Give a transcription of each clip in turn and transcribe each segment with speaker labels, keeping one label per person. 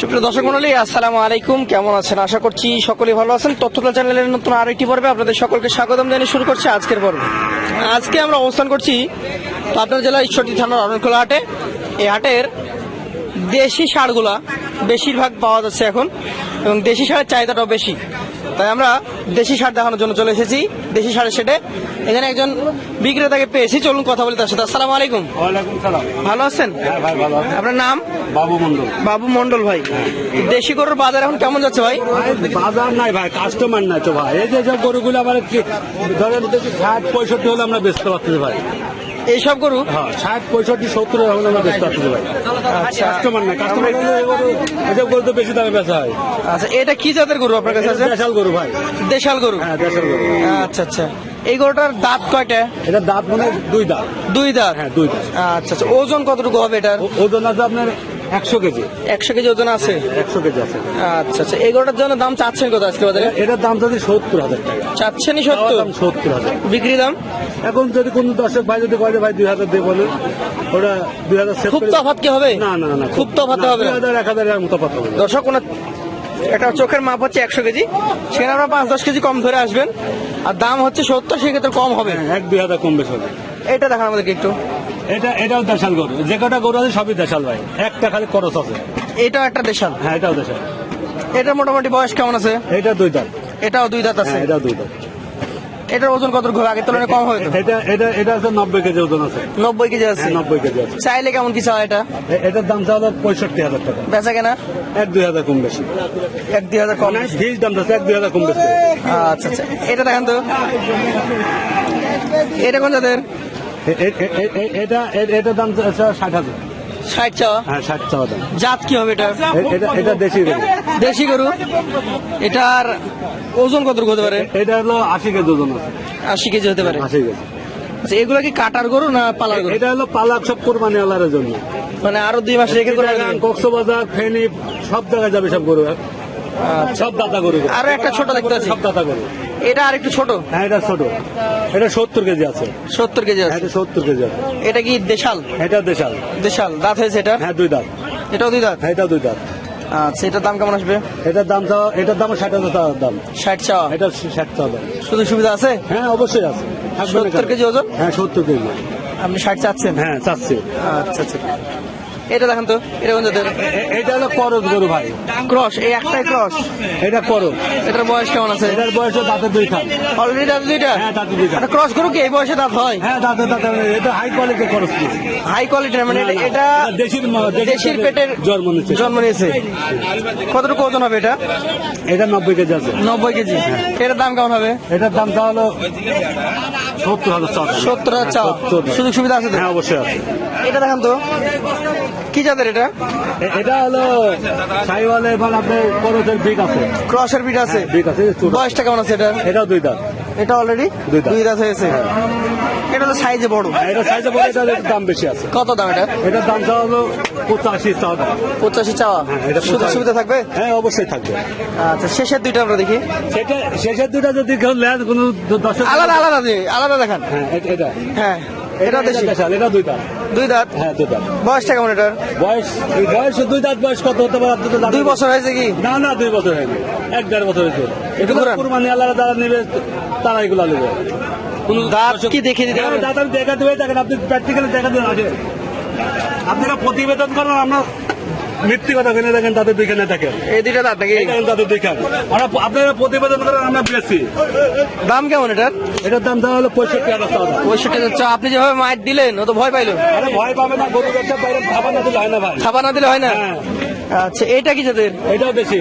Speaker 1: সুপ্রিয় দর্শক মন্ডলী, আসসালামু আলাইকুম। কেমন আছেন? আশা করছি সকলেই ভালো আছেন। তথ্যটা চ্যানেলের নতুন আরেকটি পর্বে আপনাদের সকলকে স্বাগতম জানিয়ে শুরু করছি আজকের পর্ব। আজকে আমরা অবস্থান করছি পাবনা জেলা ঈশ্বরদী থানার অরণখোলা হাটে। এই হাটের দেশি সারগুলা বেশিরভাগ পাওয়া যাচ্ছে এখন এবং দেশি সারের চাহিদাটাও বেশি। তাই আমরা দেশি সার দেখানোর জন্য চলে এসেছি। দেশি সারের সেটে এখানে একজন বিক্রেতাকে পেয়েছি। চলুন কথা বলি তার সাথে। আসসালাম আলাইকুম। ভালো আছেন?
Speaker 2: হ্যাঁ ভাই ভালো
Speaker 1: আপনার নাম?
Speaker 2: বাবু মন্ডল
Speaker 1: বাবু মন্ডল ভাই। দেশি গরুর বাজার এখন কেমন যাচ্ছে ভাই?
Speaker 2: বাজার নাই ভাই কাস্টমার নাই তো ভাই। এই যে সব গরুগুলো আমার কি ধরেন ষাট পঁয়ষট্টি হলে আমরা বেচতে পারতেছি ভাই।
Speaker 1: এইসব গরু
Speaker 2: হ্যাঁ ষাট পঁয়ষট্টি সত্তর আমরা ভাই।
Speaker 1: আচ্ছা।
Speaker 2: কাস্টমার কাস্টমার এসব গরু তো বেশি দামে বেচা হয়।
Speaker 1: আচ্ছা এটা কি জাতের গরু আপনার কাছে
Speaker 2: দেশাল গরু ভাই।
Speaker 1: দেশাল গরু।
Speaker 2: হ্যাঁ দেশাল গরু।
Speaker 1: আচ্ছা আচ্ছা। এই গরুটার দাঁত কয়টা?
Speaker 2: এটা দাঁত মানে দুই দাঁত।
Speaker 1: দুই দাঁত?
Speaker 2: হ্যাঁ দুই দাঁত।
Speaker 1: আচ্ছা আচ্ছা। ওজন কতটুকু হবে এটার?
Speaker 2: ওজন আছে আপনার একশো কেজি।
Speaker 1: একশো কেজি ওজন আছে?
Speaker 2: একশো কেজি আছে।
Speaker 1: আচ্ছা আচ্ছা। এই গরুটার জন্য দাম চাচ্ছেন কত আজকে বাজারে?
Speaker 2: এটার দাম যদি সত্তর হাজার টাকা।
Speaker 1: চাচ্ছেনই সত্তর?
Speaker 2: দাম সত্তর হাজার।
Speaker 1: বিক্রি দাম?
Speaker 2: এখন যদি কোন দর্শক ভাই যদি কয় যে ভাই দুই হাজার দিয়ে বলে ওটা দুই হাজার
Speaker 1: খুব তফাৎ কি হবে?
Speaker 2: না না না
Speaker 1: খুব তফাৎ হবে।
Speaker 2: দুই। হাজার এক হাজার তফাৎ হবে।
Speaker 1: দর্শক ওনার একটা চোখের মাপ হচ্ছে একশো কেজি। সেখানে আপনারা পাঁচ দশ কেজি কম ধরে আসবেন। আর দাম হচ্ছে সত্তর সেক্ষেত্রে কম হবে।
Speaker 2: হ্যাঁ, এক দুই হাজার কম বেশি হবে।
Speaker 1: এটা দেখান আমাদেরকে একটু।
Speaker 2: এটা এটাও দেশাল গরু। যে কটা গরু আছে সবই দেশাল ভাই। একটা খালি খরচ আছে।
Speaker 1: এটাও একটা দেশাল?
Speaker 2: হ্যাঁ এটাও দেশাল।
Speaker 1: এটা মোটামুটি বয়স কেমন আছে?
Speaker 2: এটা দুই দাঁত।
Speaker 1: এটাও দুই দাঁত আছে?
Speaker 2: হ্যাঁ এটাও দুই দাঁত।
Speaker 1: এটার ওজন কত হবে আগের তুলনায় কম তো
Speaker 2: এটা এটা এটা আছে নব্বই কেজি ওজন আছে।
Speaker 1: নব্বই কেজি আছে?
Speaker 2: হ্যাঁ নব্বই কেজি আছে।
Speaker 1: চাইলে কেমন কি চাওয়া এটা?
Speaker 2: এটার দাম চা হলো পঁয়ষট্টি হাজার টাকা।
Speaker 1: বেচা কেনা?
Speaker 2: এক দুই হাজার কম বেশি।
Speaker 1: এক দুই হাজার কম
Speaker 2: ফিজ দাম আছে এক দুই হাজার কম বেশি।
Speaker 1: আচ্ছা আচ্ছা। এটা দেখেন তো। এটা কোন জাতের?
Speaker 2: এটা এটার দাম ষাট হাজার।
Speaker 1: ষাট চাওয়া?
Speaker 2: হ্যাঁ ষাট চাওয়া দাম।
Speaker 1: জাত কি হবে এটা
Speaker 2: এটা এটা দেশি গরু।
Speaker 1: দেশি গরু? এটার ওজন কত হতে পারে?
Speaker 2: এটা হলো আশি কেজি ওজন আছে।
Speaker 1: আশি কেজি হতে পারে।
Speaker 2: আশি কেজি।
Speaker 1: আচ্ছা এগুলো কি কাটার গরু না পালার গরু?
Speaker 2: এটা হলো পালাক সব কোরবানি আলার জন্য।
Speaker 1: মানে আরও দুই মাস রেখে করে
Speaker 2: কক্সবাজার ফেনী সব জায়গায় যাবে সব গরু। সব দাতা গরু।
Speaker 1: আরও একটা ছোট দেখতে
Speaker 2: সব দাতা গরু।
Speaker 1: এটা আর একটু ছোট?
Speaker 2: হ্যাঁ এটা ছোট। এটা সত্তর কেজি আছে।
Speaker 1: সত্তর কেজি
Speaker 2: হ্যাঁ
Speaker 1: আছে।
Speaker 2: এটা সত্তর কেজি আছে।
Speaker 1: এটা কি দেশাল?
Speaker 2: এটা দেশাল।
Speaker 1: দেশাল। দাঁত হয়েছে এটা
Speaker 2: হ্যাঁ দুই দাঁত।
Speaker 1: এটাও দুই দাঁত?
Speaker 2: হ্যাঁ দুই দাঁত।
Speaker 1: আচ্ছা এটার দাম কেমন আসবে?
Speaker 2: এটার দাম চাওয়া এটার দাম ষাট হাজার টাকার দাম।
Speaker 1: ষাট চাওয়া?
Speaker 2: এটা ষাট চাওয়া দাম।
Speaker 1: শুধু সুবিধা আছে?
Speaker 2: হ্যাঁ অবশ্যই আছে। থাকবে না
Speaker 1: 70
Speaker 2: কেন?
Speaker 1: কেজি ওজন?
Speaker 2: হ্যাঁ সত্তর কেজি।
Speaker 1: আপনি ষাট চাচ্ছেন?
Speaker 2: হ্যাঁ চাচ্ছি।
Speaker 1: আচ্ছা আচ্ছা। এটা দেখেন তো এটা কোন জাতের
Speaker 2: এটা হলো করজ গরু ভাই।
Speaker 1: ক্রস এই একটাই ক্রস?
Speaker 2: এটা করজ।
Speaker 1: এটার বয়স কেমন আছে?
Speaker 2: এটার বয়স দাঁতের দুই খান।
Speaker 1: অলরেডি দাঁত দুইটা?
Speaker 2: হ্যাঁ দাঁতের দুই খান
Speaker 1: এটা ক্রস গরু কি? এই বয়সে দাঁত হয়?
Speaker 2: হ্যাঁ দাঁতে দাঁতে এটা হাই খরচ দিয়েছে
Speaker 1: হাই কোয়ালিটির মানে এটা- এটা
Speaker 2: দেশির
Speaker 1: দেশির পেটের
Speaker 2: জন্ম নিয়েছে
Speaker 1: জন্ম নিয়েছে। কতটুকু ওজন হবে এটা?
Speaker 2: এটা নব্বই কেজি আছে।
Speaker 1: নব্বই কেজি। এটার দাম কেমন হবে?
Speaker 2: এটার দাম তাহলে সত্তর হাজার চাওয়া
Speaker 1: সত্তর হাজার চাওয়া সুযোগ সুবিধা আছে
Speaker 2: হ্যাঁ অবশ্যই আছে।
Speaker 1: এটা দেখান তো। কি জাতের এটা?
Speaker 2: এটা হলো সাইওয়ালে মানে আপনার খরচের বিক আছে।
Speaker 1: ক্রসের পিঠ আছে।
Speaker 2: বিক আছে ছোট।
Speaker 1: বয়সটা কেমন আছে এটা
Speaker 2: এটাও দুই দাঁত।
Speaker 1: এটা অলরেডি
Speaker 2: দুই দাঁত।
Speaker 1: দুই দাঁত হয়েছে। এটা তো সাইজে বড়।
Speaker 2: এটা সাইজে বড় এটার দাম বেশি আছে।
Speaker 1: কত দাম এটা?
Speaker 2: এটার দাম চাওয়া হলো পঁচাশি চাওয়া
Speaker 1: পঁচাশি চাওয়া?
Speaker 2: হ্যাঁ, এটা
Speaker 1: সুযোগ সুবিধা থাকবে?
Speaker 2: হ্যাঁ অবশ্যই থাকবে।
Speaker 1: আচ্ছা শেষের দুইটা আমরা দেখি।
Speaker 2: সেটা শেষের দুটা যদি কেউ নেন কোনো দর্শক
Speaker 1: আলাদা আলাদা আলাদা দেখান।
Speaker 2: হ্যাঁ এটা।
Speaker 1: হ্যাঁ এটা দেশি।
Speaker 2: এটা দুই দাঁত।
Speaker 1: দুই দাঁত?
Speaker 2: হ্যাঁ দুই দাঁত।
Speaker 1: বয়সটা কেমন এটার?
Speaker 2: বয়স বয়স দুই দাঁত বয়স কত হতে পারে?
Speaker 1: দুই বছর হয়েছে কি?
Speaker 2: না না দুই বছর হয়নি। এক দেড় বছর হয়েছে।
Speaker 1: ঘুরান।
Speaker 2: কুরবানি আল্লাহ যারা নেবে তারা এগুলো নেবে। কোনো
Speaker 1: দাঁত কি দেখিয়ে দিতে পারবেন?
Speaker 2: দাঁত আমি দেখা দেবে দেখেন আপনি প্র্যাকটিক্যালি দেখা দেবেন আসে আপনারা প্রতিবেদন করেন আমরা মৃত্যু কথা কিনে দেখেন তাদের দুইখানে দেখেন।
Speaker 1: এই দুইটা দাঁত নাকি?
Speaker 2: এই দেখেন তাদের দুইখান। আমরা আপনারা প্রতিবেদন করেন আমরা বেশি
Speaker 1: দাম কেমন এটার?
Speaker 2: এটার দাম দেওয়া হলো পঁয়ষট্টি হাজার
Speaker 1: পঁয়ষট্টি হাজার আপনি যেভাবে মাইট দিলেন ও তো ভয় পাইলো।
Speaker 2: আরে ভয় পাবে না গরু ব্যবসা বাইরে খাবার না দিলে হয় না ভাই।
Speaker 1: না দিলে হয় না?
Speaker 2: হ্যাঁ।
Speaker 1: আচ্ছা এটা কি
Speaker 2: এটাও বেশি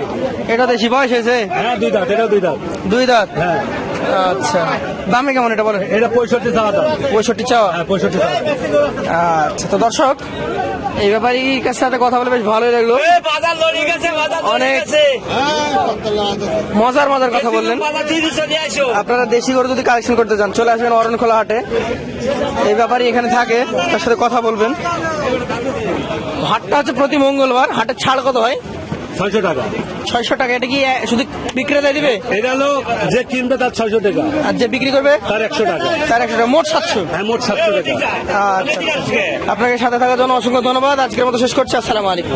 Speaker 1: এটা দেশি বয়স হয়েছে?
Speaker 2: হ্যাঁ দুই দাঁত এটাও দুই দাঁত।
Speaker 1: দুই দাঁত?
Speaker 2: হ্যাঁ।
Speaker 1: আচ্ছা। দামে কেমন এটা বলেন?
Speaker 2: এটা পঁয়ষট্টি টাকা দাম।
Speaker 1: পঁয়ষট্টি চাওয়া?
Speaker 2: হ্যাঁ পঁয়ষট্টি
Speaker 1: আচ্ছা তো দর্শক এই ব্যাপারীর কাছে সাথে কথা বলে বেশ ভালোই লাগল।
Speaker 3: বাজার লড়ি গেছে বাজার লড়ি
Speaker 1: অনেক মজার মজার কথা বললেন। আপনারা দেশি গরু যদি কালেকশন করতে চান চলে আসবেন অরণখোলা হাটে। এই ব্যাপারে এখানে থাকে তার সাথে কথা বলবেন। হাটটা হচ্ছে প্রতি মঙ্গলবার হাটের ছাড় কত হয়?
Speaker 2: ছয়শো টাকা।
Speaker 1: ছয়শো টাকা এটা কি শুধু বিক্রেতা দিবে?
Speaker 2: এটা হলো যে কিনবে তার ছয়শো টাকা।
Speaker 1: আর যে বিক্রি করবে?
Speaker 2: তার একশো টাকা।
Speaker 1: তার একশো টাকা মোট সাতশো।
Speaker 2: হ্যাঁ মোট সাতশো টাকা।
Speaker 1: আচ্ছা। আপনাকে সাথে থাকার জন্য অসংখ্য ধন্যবাদ। আজকের মতো শেষ করছি। আসসালামু আলাইকুম।